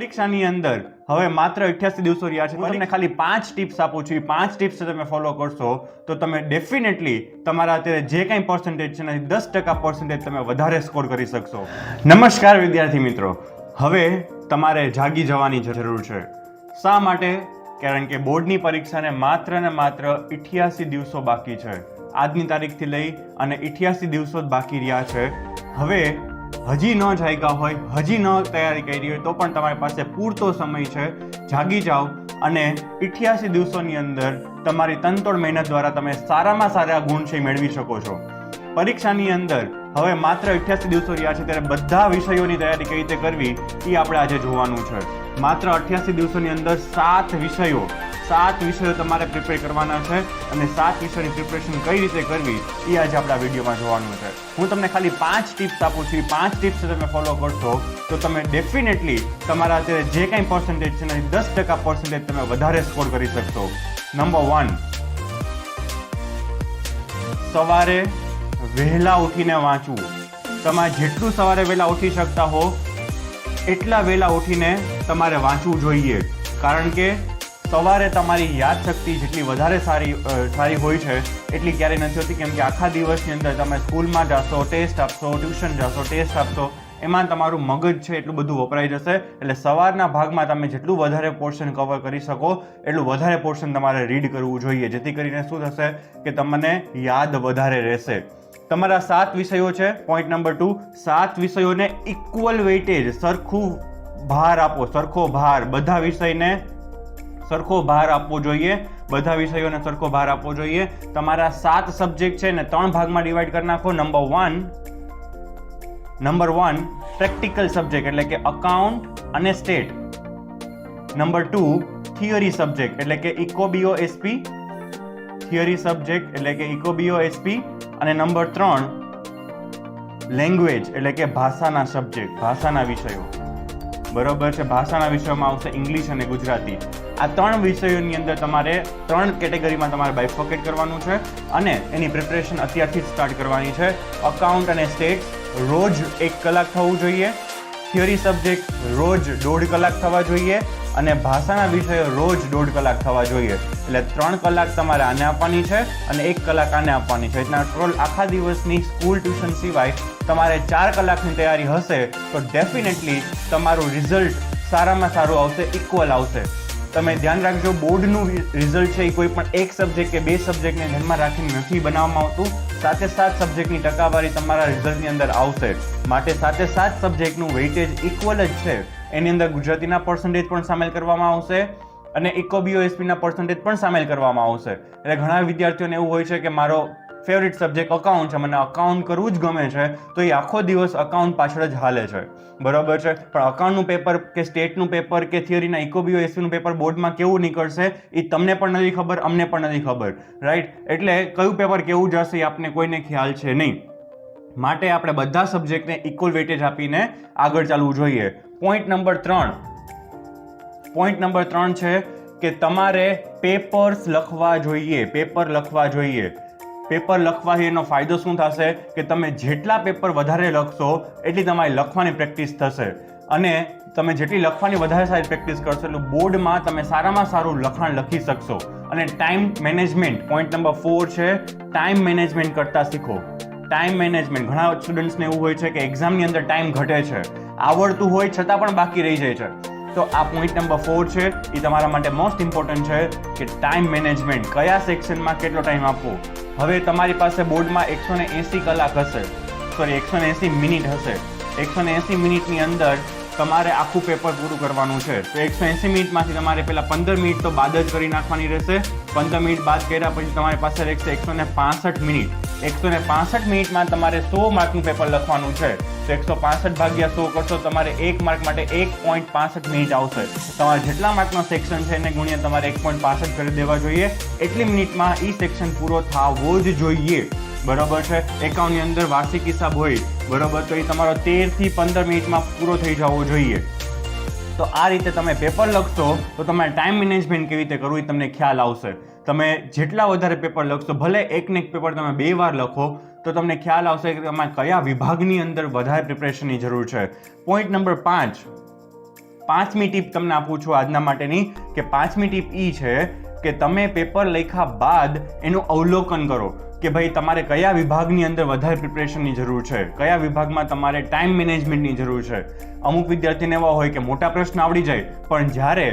પરીક્ષાની અંદર હવે માત્ર અઠ્યાસી દિવસો રહ્યા છે. હું તમને ખાલી પાંચ ટિપ્સ આપું છું. એ પાંચ ટિપ્સ તમે ફોલો કરશો તો તમે ડેફિનેટલી તમારા અત્યારે જે કંઈ પર્સન્ટેજ છે એનાથી દસ ટકા પર્સન્ટેજ તમે વધારે સ્કોર કરી શકશો. નમસ્કાર વિદ્યાર્થી મિત્રો. હવે તમારે જાગી જવાની જરૂર છે. શા માટે? કારણ કે બોર્ડની પરીક્ષાને માત્ર ને માત્ર ઇઠ્યાસી દિવસો બાકી છે. આજની તારીખથી લઈ અને ઇઠ્યાસી દિવસો જ બાકી રહ્યા છે. હવે હજી ન જાગ્યા હોય, હજી ન તૈયારી કરી હોય, તો પણ તમારી પાસે પૂરતો સમય છે. જાગી જાઓ અને ઇઠ્યાસી દિવસોની અંદર તમારી તનતોડ મહેનત દ્વારા તમે સારામાં સારા ગુણ છે મેળવી શકો છો. પરીક્ષાની અંદર હવે માત્ર અઠ્યાસી દિવસો રહ્યા છે, ત્યારે બધા વિષયોની તૈયારી કઈ રીતે કરવી એ આપણે આજે જોવાનું છે. માત્ર અઠ્યાસી દિવસોની અંદર સાત વિષયો સાત વિષયો તમારે પ્રિપેર કરવાના છે અને સાત વિષયની પ્રિપરેશન કઈ રીતે કરવી એ આજે આપણા વિડીયોમાં જોવાનું છે. હું તમને ખાલી પાંચ ટિપ્સ આપું છું. પાંચ ટિપ્સ તમે ફોલો કરશો તો તમે ડેફિનેટલી તમારા અત્યારે જે કાંઈ પર્સન્ટેજ છે એનાથી દસ ટકા પર્સન્ટેજ તમે વધારે સ્કોર કરી શકશો. નંબર વન સવારે વહેલા ઉઠીને વાંચવું. તમે જેટલું સવારે વહેલા ઉઠી શકતા હો, એટલા વહેલા ઉઠીને તમારે વાંચવું જોઈએ. કારણ કે સવારે તમારી યાદશક્તિ જેટલી વધારે સારી સારી હોય છે, એટલી ક્યારેય નથી હોતી. કેમ કે આખા દિવસની અંદર તમે સ્કૂલમાં જશો, ટેસ્ટ આપશો, ટ્યુશન જશો, ટેસ્ટ આપશો, એમાં તમારું મગજ છે એટલું બધું વપરાઈ જશે. એટલે સવારના ભાગમાં તમે જેટલું વધારે પોર્શન કવર કરી શકો, એટલું વધારે પોર્શન તમારે રીડ કરવું જોઈએ, જેથી કરીને શું થશે કે તમને યાદ વધારે રહેશે. તમારા સાત વિષયો છે પોઈન્ટ નંબર ટુ સાત વિષયોને ઇક્વલ વેઇટેજ સરખું ભાર આપો, સરખો ભાર. બધા વિષયને સરખો ભાર આપવો જોઈએ. બધા વિષયોને સરખો ભાર આપવો જોઈએ. તમારા સાત સબ્જેક્ટ છે ને ત્રણ ભાગમાં ડિવાઈડ કરી નાખો. Number one number one practical subject એટલે કે અકાઉન્ટ અને stat number two theory subject એટલે કે eco B O SP theory subject એટલે કે ઇકોબીઓ એસપી અને નંબર ત્રણ લેંગ્વેજ એટલે કે ભાષાના સબ્જેક્ટ ભાષાના વિષયો. બરોબર છે? ભાષાના વિષયોમાં આવશે ઇંગ્લિશ અને ગુજરાતી. આ ત્રણ વિષયોની અંદર તમારે ત્રણ કેટેગરીમાં તમારે બાઇફોકેટ કરવાનું છે અને એની પ્રિપરેશન અત્યારથી જ સ્ટાર્ટ કરવાની છે. અકાઉન્ટ અને સ્ટેટ રોજ એક કલાક થવું જોઈએ. થિયરી સબ્જેક્ટ રોજ દોઢ કલાક થવા જોઈએ અને ભાષાના વિષયો રોજ દોઢ કલાક થવા જોઈએ. એટલે ત્રણ કલાક તમારે આને આપવાની છે અને એક કલાક આને આપવાની છે. એટલા ટોટલ આખા દિવસની સ્કૂલ ટ્યુશન સિવાય તમારે ચાર કલાકની તૈયારી હશે તો ડેફિનેટલી તમારું રિઝલ્ટ સારામાં સારું આવશે ઇક્વલ આવશે. તમે ધ્યાન રાખજો બોર્ડનું રિઝલ્ટ છે એ કોઈ પણ એક સબ્જેક્ટ કે બે સબ્જેક્ટને ધ્યાનમાં રાખીને નથી બનાવવામાં આવતું. સાથે સાત સબ્જેક્ટની ટકાવારી તમારા રિઝલ્ટની અંદર આવશે. માટે સાથે સાત સબ્જેક્ટનું વેઇટેજ ઇક્વલ જ છે. એની અંદર ગુજરાતીના પર્સન્ટેજ પણ સામેલ કરવામાં આવશે અને ઇકોબીઓએસપીના પર્સન્ટેજ પણ સામેલ કરવામાં આવશે. એટલે ઘણા વિદ્યાર્થીઓને એવું હોય છે કે મારો ફેવરિટ સબ્જેક્ટ અકાઉન્ટ છે, મને અકાઉન્ટ કરવું જ ગમે છે, તો એ આખો દિવસ અકાઉન્ટ પાછળ જ હાલે છે. બરાબર છે? પણ અકાઉન્ટનું પેપર કે સ્ટેટનું પેપર કે થિયરીના ઇકોબીઓ, એસીનું પેપર બોર્ડમાં કેવું નીકળશે, એ તમને પણ નથી ખબર, અમને પણ નથી ખબર. રાઈટ એટલે કયું પેપર કેવું જશે એ આપને કોઈને ખ્યાલ છે નહીં. માટે આપણે બધા સબ્જેક્ટને ઇક્વલ વેટેજ આપીને આગળ ચાલવું જોઈએ. પોઈન્ટ નંબર ત્રણ. પોઈન્ટ નંબર ત્રણ છે કે તમારે પેપર્સ લખવા જોઈએ પેપર લખવા જોઈએ. પેપર લખવાથી એનો ફાયદો શું થશે કે તમે જેટલા પેપર વધારે લખશો, એટલી તમારી લખવાની પ્રેક્ટિસ થશે. અને તમે જેટલી લખવાની વધારે સારી પ્રેક્ટિસ કરશો, એટલું બોર્ડમાં તમે સારામાં સારું લખાણ લખી શકશો. અને time management, point number four છે, ટાઈમ મેનેજમેન્ટ કરતા શીખો. ટાઈમ મેનેજમેન્ટ, ઘણા સ્ટુડન્ટ્સને એવું હોય છે કે એક્ઝામની અંદર ટાઈમ ઘટે છે. આવડતું હોય છતાં પણ બાકી રહી જાય છે. તો આ પોઈન્ટ નંબર ફોર છે, એ તમારા માટે મોસ્ટ ઇમ્પોર્ટન્ટ છે કે ટાઈમ મેનેજમેન્ટ, કયા સેક્શનમાં કેટલો ટાઈમ આપવો. હવે તમારી પાસે બોર્ડમાં એકસો ને એંસી કલાક હશે. સોરી એકસો ને એંસી મિનિટ હશે. એકસો ને એંસી મિનિટની અંદર તમારે આખું પેપર પૂરું કરવાનું છે. તો એકસો એંસી મિનિટમાંથી તમારે પહેલાં પંદર મિનિટ તો બાદ જ કરી નાખવાની રહેશે. પંદર મિનિટ બાદ કર્યા પછી તમારી પાસે રહેશે એકસો ને પાસઠ મિનિટ. એકસો ને પાસઠ મિનિટમાં તમારે સો માર્કનું પેપર લખવાનું છે. તો એકસો પાસઠ ભાગ્યા સો કરશો, તમારે એક માર્ક માટે એક પોઈન્ટ પાસઠ મિનિટ આવશે. તમારે જેટલા માર્કનો સેક્શન છે એને ગુણ્યા તમારે એક પોઈન્ટ પાસઠ કરી દેવા જોઈએ. એટલી મિનિટમાં ઈ સેક્શન પૂરો થવો જ જોઈએ. બરોબર છે? એકાઉન્ટની અંદર વાર્ષિક હિસાબ હોય, બરોબર, તો એ તમારો તેરથી પંદર મિનિટમાં પૂરો થઈ જવો જોઈએ. તો આ રીતે તમે પેપર લખશો, તો તમારે ટાઈમ મેનેજમેન્ટ કેવી રીતે કરવું એ તમને ખ્યાલ આવશે. તમે જેટલા વધારે પેપર લખશો, ભલે એકને એક પેપર તમે બે વાર લખો, તો તમને ખ્યાલ આવશે કે તમારે કયા વિભાગની અંદર વધારે પ્રિપરેશનની જરૂર છે. પોઈન્ટ નંબર પાંચ. પાંચમી ટીપ તમને આપું છું આજના માટેની, કે પાંચમી ટીપ એ છે કે તમે પેપર લખ્યા બાદ એનું અવલોકન કરો. કે ભાઈ તમારે કયા વિભાગની અંદર વધારે પ્રિપરેશનની જરૂર છે? કયા વિભાગમાં તમારે ટાઈમ મેનેજમેન્ટની જરૂર છે? અમુક વિદ્યાર્થીને એવા હોય કે મોટા પ્રશ્ન આવડી જાય, પણ જ્યારે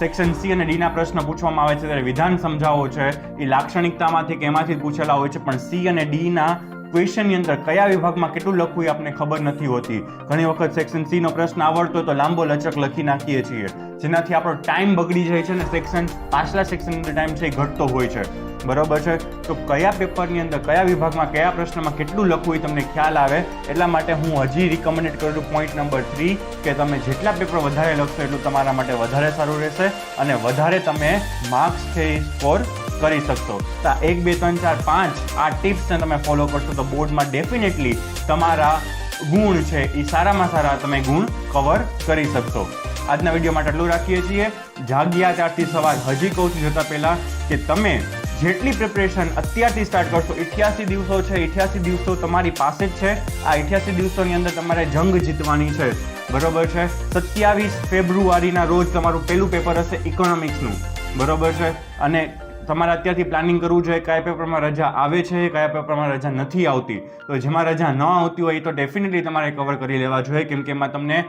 સેક્શન સી અને ડીના પ્રશ્ન પૂછવામાં આવે છે, ત્યારે વિધાન સમજાવવો છે, એ લાક્ષણિકતામાંથી કે એમાંથી પૂછેલા હોય છે, પણ સી અને ડીના ક્વેશ્ચનની અંદર કયા વિભાગમાં કેટલું લખવું એ આપણને ખબર નથી હોતી. ઘણી વખત સેક્શન સીનો પ્રશ્ન આવડતો તો લાંબો લચક લખી નાખીએ છીએ. જેનાથી આપણો ટાઈમ બગડી જાય છે અને સેક્શન પાછલા સેક્શન અંદર ટાઈમ છે એ ઘટતો હોય છે. બરોબર છે? તો કયા પેપરની અંદર કયા વિભાગમાં કયા પ્રશ્નમાં કેટલું લખવું એ તમને ખ્યાલ આવે? એટલા માટે હું હજી રિકમેન્ડેડ કરું છું પોઈન્ટ નંબર થ્રી કે તમે જેટલા પેપર વધારે લખશો એટલું તમારા માટે વધારે સારું રહેશે અને વધારે તમે માર્ક્સ છે એ સ્કોર કરી શકશો. તો એક, બે, ત્રણ, ચાર, પાંચ આ ટિપ્સને તમે ફોલો કરશો તો બોર્ડમાં ડેફિનેટલી તમારા ગુણ છે એ સારામાં સારા તમે ગુણ કવર કરી શકશો. આજના વીડિયો માટે એટલું રાખીએ છીએ. જાગ્યા ત્યારથી સવાર હજી કહું છું જતા પહેલા કે તમે જેટલી પ્રિપરેશન અત્યારથી સ્ટાર્ટ કરશો, ઇઠ્યાસી દિવસો છે, ઇઠ્યાસી દિવસો તમારી પાસે જ છે. આ ઇઠ્યાસી દિવસોની અંદર તમારે જંગ જીતવાની છે. બરોબર છે? સત્યાવીસ ફેબ્રુઆરીના રોજ તમારું પહેલું પેપર હશે ઇકોનોમિક્સનું બરોબર છે? અને તમારે અત્યારથી પ્લાનિંગ કરવું જોઈએ કયા પેપરમાં રજા આવે છે, કયા પેપરમાં રજા નથી આવતી. તો જેમાં રજા ન આવતી હોય તો ડેફિનેટલી તમારે કવર કરી લેવા જોઈએ, કેમ કે એમાં તમને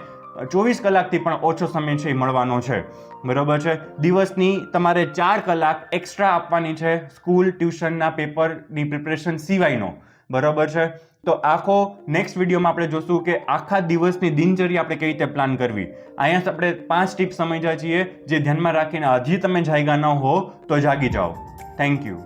ચોવીસ કલાકથી પણ ઓછો સમય છે એ મળવાનો છે. બરાબર છે? દિવસની તમારે ચાર કલાક એક્સ્ટ્રા આપવાની છે સ્કૂલ ટ્યુશનના પેપરની પ્રિપરેશન સિવાયનો. બરોબર છે? તો આખો નેક્સ્ટ વિડીયોમાં આપણે જોશું કે આખા દિવસની દિનચર્યા આપણે કઈ રીતે પ્લાન કરવી. અહીંયા આપણે પાંચ ટિપ્સ સમજ્યા છીએ જે ધ્યાનમાં રાખીને હજી તમે જાગ્યા ન હો તો જાગી જાઓ. Thank you